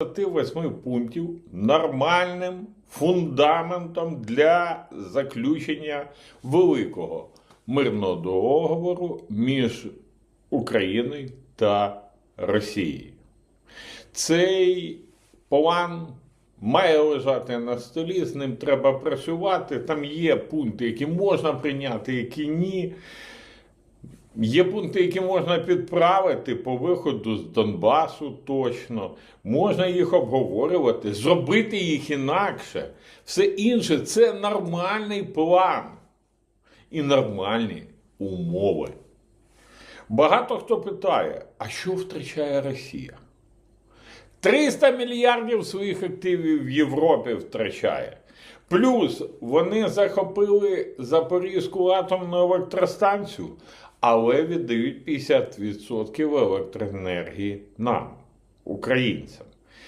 28 пунктів нормальним фундаментом для заключення великого мирного договору між Україною та Росією. Цей план має лежати на столі, з ним треба працювати. Там є пункти, які можна прийняти, які ні. Є пункти, які можна підправити по виходу з Донбасу точно. Можна їх обговорювати, зробити їх інакше. Все інше це нормальний план і нормальні умови. Багато хто питає, а що втрачає Росія? 300 мільярдів своїх активів в Європі втрачає. Плюс вони захопили Запорізьку атомну електростанцію, але віддають 50% електроенергії нам, українцям.